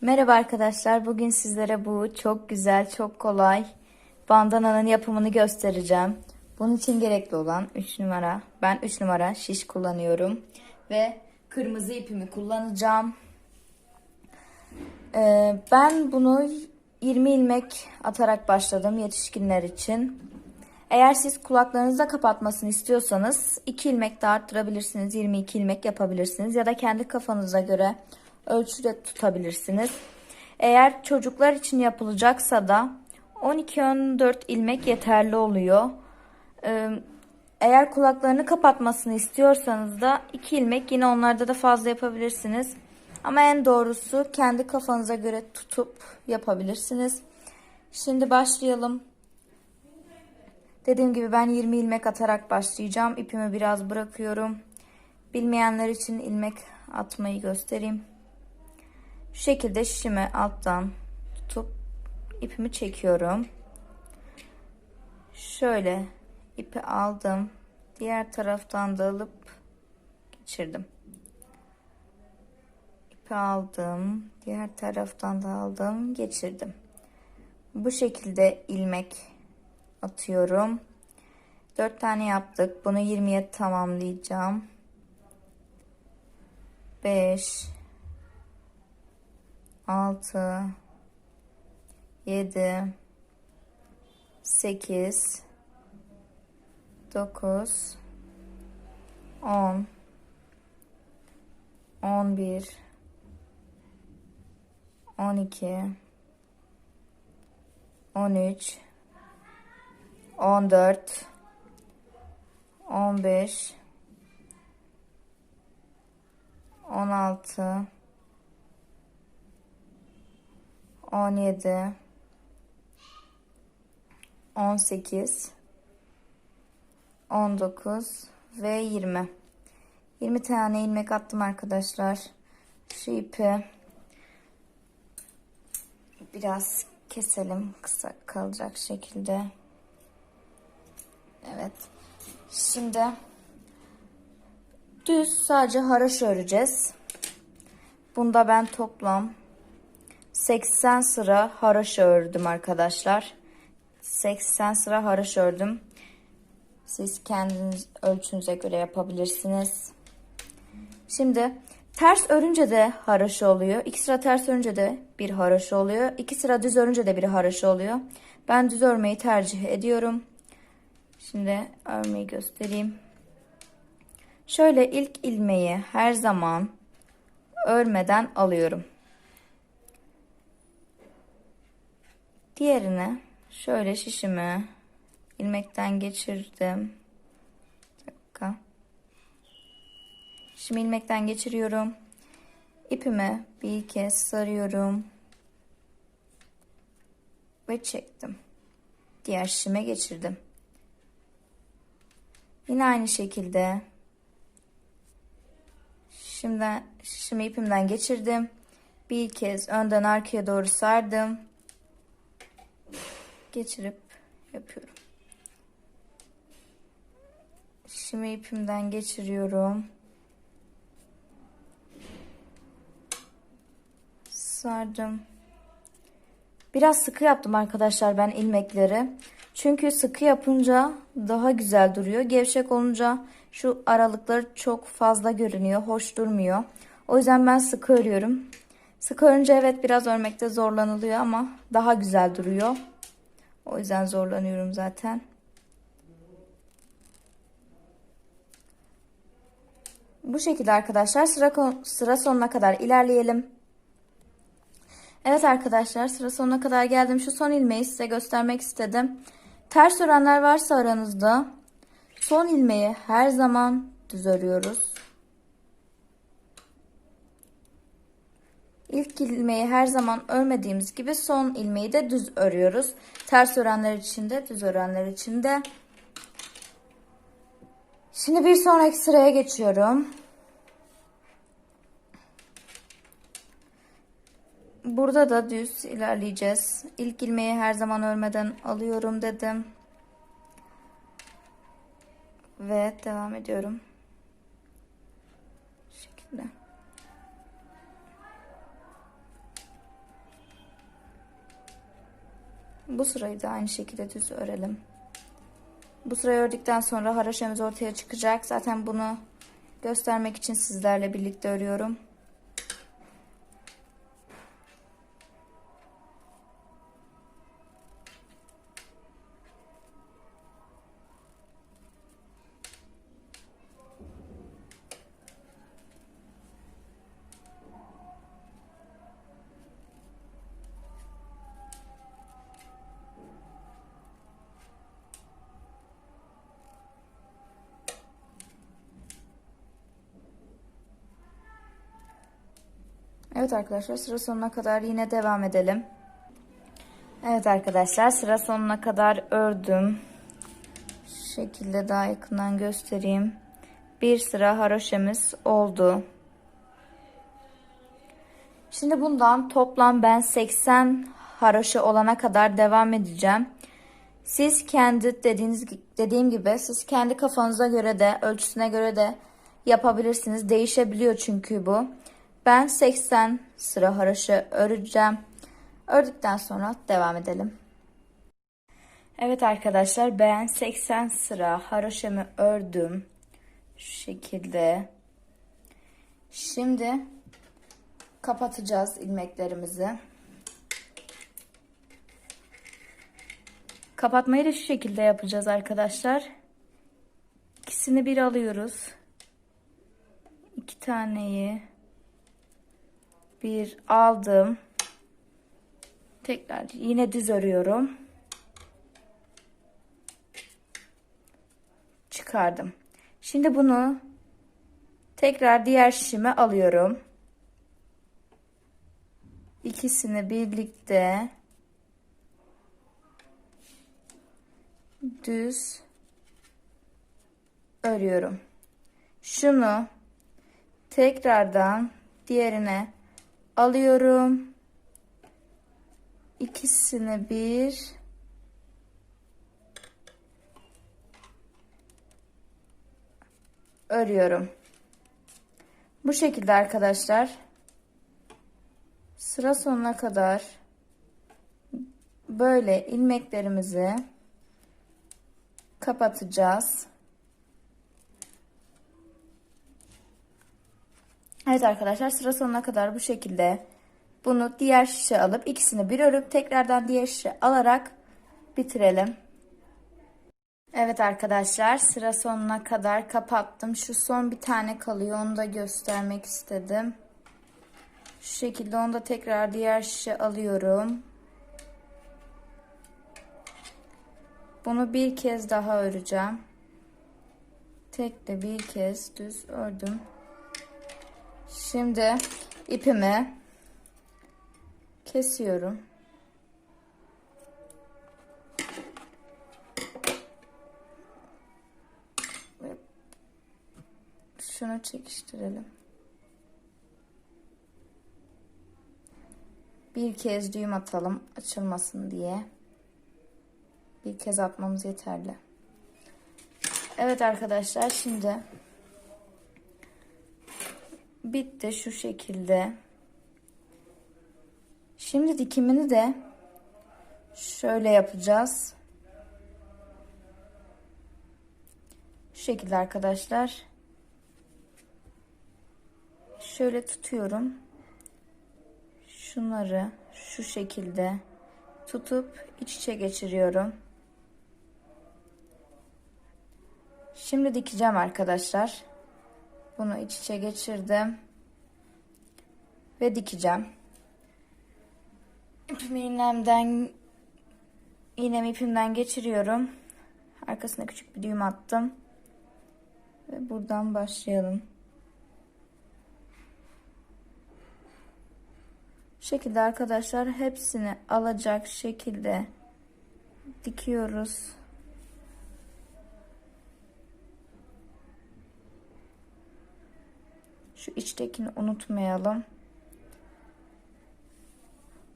Merhaba arkadaşlar. Bugün sizlere bu çok güzel, çok kolay bandananın yapımını göstereceğim. Bunun için gerekli olan 3 numara. Ben 3 numara şiş kullanıyorum. Ve kırmızı ipimi kullanacağım. Ee, ben bunu 20 ilmek atarak başladım yetişkinler için. Eğer siz kulaklarınızı da kapatmasını istiyorsanız 2 ilmek de arttırabilirsiniz. 22 ilmek yapabilirsiniz. Ya da kendi kafanıza göre ölçüde tutabilirsiniz. Eğer çocuklar için yapılacaksa da 12-14 ilmek yeterli oluyor. Ee, Eğer kulaklarını kapatmasını istiyorsanız da 2 ilmek yine onlarda da fazla yapabilirsiniz. Ama en doğrusu kendi kafanıza göre tutup yapabilirsiniz. Şimdi başlayalım. Dediğim gibi ben 20 ilmek atarak başlayacağım. İpimi biraz bırakıyorum. Bilmeyenler için ilmek atmayı göstereyim. Şu şekilde şişimi alttan tutup ipimi çekiyorum. Şöyle ipi aldım. Diğer taraftan da alıp geçirdim. İpi aldım. Diğer taraftan da aldım. Geçirdim. Bu şekilde ilmek atıyorum. 4 tane yaptık. Bunu 20'ye tamamlayacağım. 5 6 7 8 9 10 11 12 13 14 15 16 17 18 19 ve 20 20 tane ilmek attım arkadaşlar. Şu ipi biraz keselim kısa kalacak şekilde evet şimdi düz sadece haraş öreceğiz bunda ben toplam 80 sıra haraşo ördüm arkadaşlar. 80 sıra haraşo ördüm. Siz kendiniz ölçünüze göre yapabilirsiniz. Şimdi ters örünce de haraşo oluyor. İki sıra ters örünce de bir haraşo oluyor. İki sıra düz örünce de bir haraşo oluyor. Ben düz örmeyi tercih ediyorum. Şimdi örmeyi göstereyim. Şöyle ilk ilmeği her zaman örmeden alıyorum. Diğerine şöyle şişimi ilmekten geçirdim. Bir dakika. Şimdi ilmekten geçiriyorum. İpimi bir kez sarıyorum. Ve çektim. Diğer şişime geçirdim. Yine aynı şekilde şimdi şişimi ipimden geçirdim. Bir kez önden arkaya doğru sardım geçirip yapıyorum. Şimdi ipimden geçiriyorum. Sardım. Biraz sıkı yaptım arkadaşlar ben ilmekleri. Çünkü sıkı yapınca daha güzel duruyor. Gevşek olunca şu aralıkları çok fazla görünüyor. Hoş durmuyor. O yüzden ben sıkı örüyorum. Sıkı örünce evet biraz örmekte zorlanılıyor ama daha güzel duruyor. O yüzden zorlanıyorum zaten. Bu şekilde arkadaşlar sıra, sıra sonuna kadar ilerleyelim. Evet arkadaşlar sıra sonuna kadar geldim. Şu son ilmeği size göstermek istedim. Ters örenler varsa aranızda son ilmeği her zaman düz örüyoruz. İlk ilmeği her zaman örmediğimiz gibi son ilmeği de düz örüyoruz. Ters örenler için de düz örenler için de. Şimdi bir sonraki sıraya geçiyorum. Burada da düz ilerleyeceğiz. İlk ilmeği her zaman örmeden alıyorum dedim. Ve devam ediyorum. Şu şekilde. Bu sırayı da aynı şekilde düz örelim. Bu sırayı ördükten sonra haraşemiz ortaya çıkacak. Zaten bunu göstermek için sizlerle birlikte örüyorum. Evet arkadaşlar sıra sonuna kadar yine devam edelim. Evet arkadaşlar sıra sonuna kadar ördüm. Şu şekilde daha yakından göstereyim. Bir sıra haroşemiz oldu. Şimdi bundan toplam ben 80 haroşa olana kadar devam edeceğim. Siz kendi dediğiniz dediğim gibi siz kendi kafanıza göre de ölçüsüne göre de yapabilirsiniz. Değişebiliyor çünkü bu. Ben 80 sıra haroşa öreceğim. Ördükten sonra devam edelim. Evet arkadaşlar ben 80 sıra haroşamı ördüm. Şu şekilde. Şimdi kapatacağız ilmeklerimizi. Kapatmayı da şu şekilde yapacağız arkadaşlar. İkisini bir alıyoruz. İki taneyi bir aldım. Tekrar yine düz örüyorum. Çıkardım. Şimdi bunu tekrar diğer şişime alıyorum. İkisini birlikte düz örüyorum. Şunu tekrardan diğerine alıyorum. İkisini bir örüyorum. Bu şekilde arkadaşlar sıra sonuna kadar böyle ilmeklerimizi kapatacağız. Evet arkadaşlar sıra sonuna kadar bu şekilde bunu diğer şişe alıp ikisini bir örüp tekrardan diğer şişe alarak bitirelim. Evet arkadaşlar sıra sonuna kadar kapattım. Şu son bir tane kalıyor onu da göstermek istedim. Şu şekilde onu da tekrar diğer şişe alıyorum. Bunu bir kez daha öreceğim. Tek de bir kez düz ördüm. Şimdi ipimi kesiyorum. Şunu çekiştirelim. Bir kez düğüm atalım açılmasın diye. Bir kez atmamız yeterli. Evet arkadaşlar şimdi bitti şu şekilde. Şimdi dikimini de şöyle yapacağız. Şu şekilde arkadaşlar. Şöyle tutuyorum. Şunları şu şekilde tutup iç içe geçiriyorum. Şimdi dikeceğim arkadaşlar. Bunu iç içe geçirdim. Ve dikeceğim. İpimi iğnemden iğnemi ipimden geçiriyorum. Arkasına küçük bir düğüm attım. Ve buradan başlayalım. Bu şekilde arkadaşlar hepsini alacak şekilde dikiyoruz. Şu içtekini unutmayalım.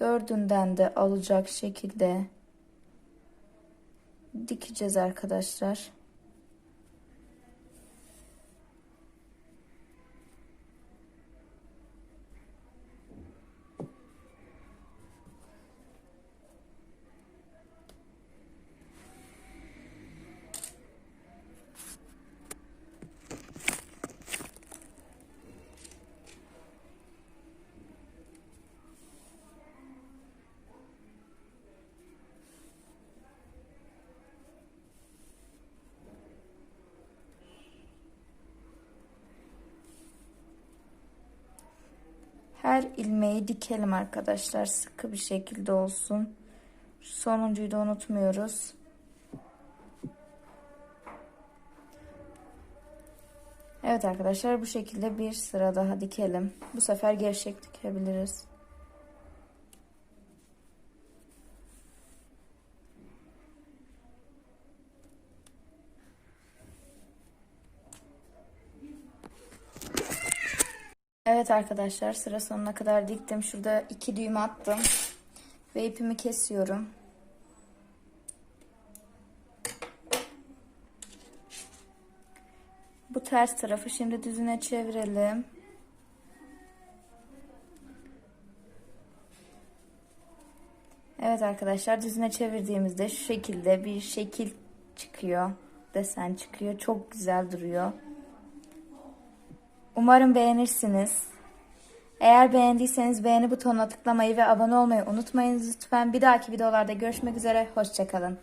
Dördünden de alacak şekilde dikeceğiz arkadaşlar. Her ilmeği dikelim arkadaşlar. Sıkı bir şekilde olsun. Sonuncuyu da unutmuyoruz. Evet arkadaşlar bu şekilde bir sıra daha dikelim. Bu sefer gevşek dikebiliriz. Evet arkadaşlar sıra sonuna kadar diktim. Şurada iki düğüm attım. Ve ipimi kesiyorum. Bu ters tarafı şimdi düzüne çevirelim. Evet arkadaşlar düzüne çevirdiğimizde şu şekilde bir şekil çıkıyor. Desen çıkıyor. Çok güzel duruyor. Umarım beğenirsiniz. Eğer beğendiyseniz beğeni butonuna tıklamayı ve abone olmayı unutmayınız lütfen. Bir dahaki videolarda görüşmek üzere. Hoşçakalın.